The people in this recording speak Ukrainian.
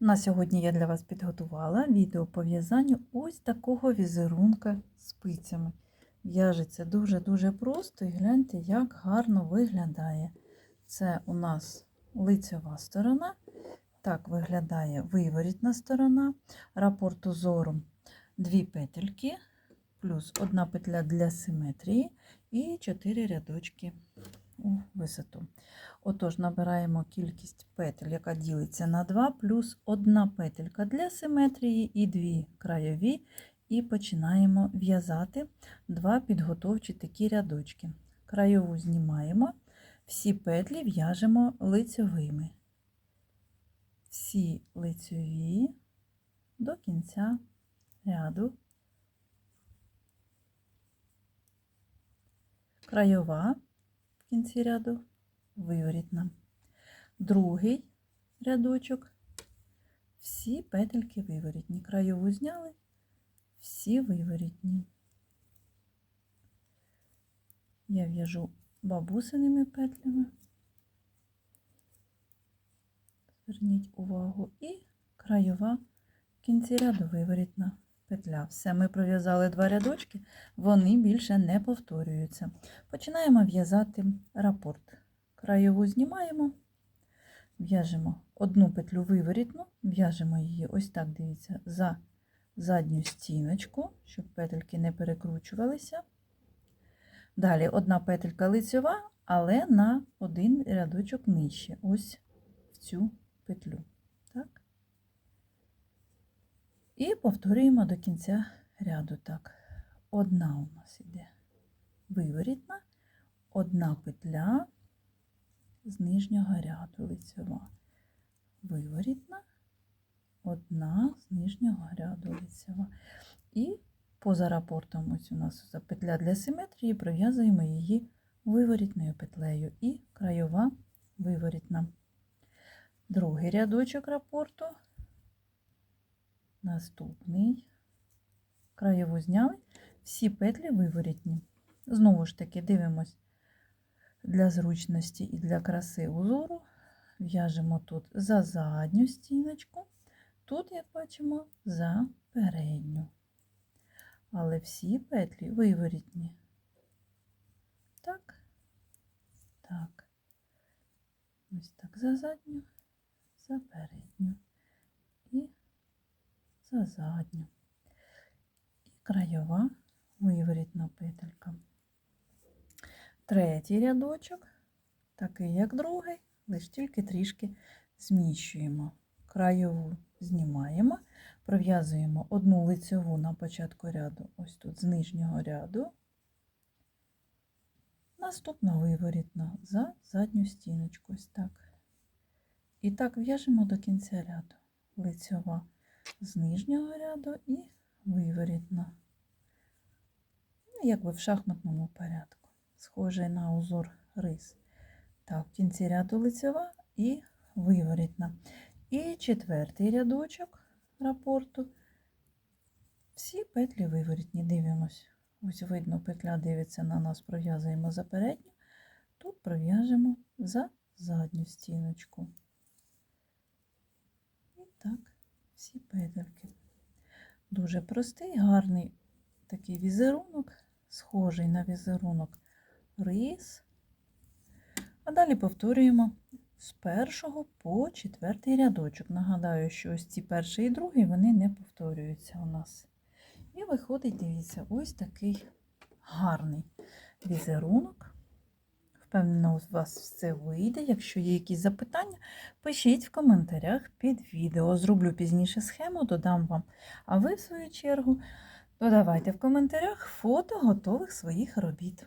На сьогодні я для вас підготувала відео по в'язанню ось такого візерунка спицями. В'яжеться дуже-дуже просто і гляньте, як гарно виглядає. Це у нас лицьова сторона. Так виглядає виворітна сторона. Рапорт узором дві петельки, плюс одна петля для симетрії і 4 рядочки у висоту. Отож, набираємо кількість петель, яка ділиться на 2, плюс одна петелька для симетрії і дві краєві, і починаємо в'язати два підготовчі такі рядочки. Краєву знімаємо, всі петлі в'яжемо лицьовими. Всі лицьові до кінця ряду. Краєва в кінці ряду виворітна. Другий рядочок, всі петельки виворітні. Краєву зняли, всі виворітні. Я в'яжу бабусиними петлями. Зверніть увагу, і краєва в кінці ряду виворітна петля. Все, ми пров'язали два рядочки, вони більше не повторюються. Починаємо в'язати рапорт. Краєву знімаємо, в'яжемо одну петлю виворітну, в'яжемо її ось так, дивіться, за задню стіночку, щоб петельки не перекручувалися. Далі одна петелька лицьова, але на один рядочок нижче, ось в цю петлю. Так? І повторюємо до кінця ряду так. Одна у нас іде виворітна, одна петля з нижнього ряду лицьова. Виворітна, одна з нижнього ряду лицьова. І поза рапортом ось у нас петля для симетрії, пров'язуємо її виворітною петлею і краєва виворітна. Другий рядочок рапорту. Наступний. Краєву зняли, всі петлі виворітні. Знову ж таки, дивимось для зручності і для краси узору. В'яжемо тут за задню стіночку, тут, як бачимо, за передню. Але всі петлі виворітні. Так, так. Ось так за задню, за передню за задню. І краєва виворітна петелька. Третій рядочок, такий як другий, лише тільки трішки зміщуємо. Краєву знімаємо, пров'язуємо одну лицьову на початку ряду, ось тут з нижнього ряду. Наступна виворітна за задню стіночку, ось так. І так в'яжемо до кінця ряду. Лицьова з нижнього ряду і виворітна. Ну, якби в шахматному порядку схожий на узор рис. Так, в кінці ряду лицева і виворітна. І четвертий рядочок рапорту. Всі петлі виворітні, дивимось. Ось видно, петля дивиться на нас, пров'язуємо за передню, тут пров'яжемо за задню стіночку. І так, всі петельки. Дуже простий, гарний такий візерунок, схожий на візерунок рис. А далі повторюємо з першого по четвертий рядочок. Нагадаю, що ось ці перший і другий вони не повторюються у нас. І виходить, дивіться, ось такий гарний візерунок. Впевнена, у вас все вийде. Якщо є якісь запитання, пишіть в коментарях під відео. Зроблю пізніше схему, додам вам. А ви, в свою чергу, додавайте в коментарях фото готових своїх робіт.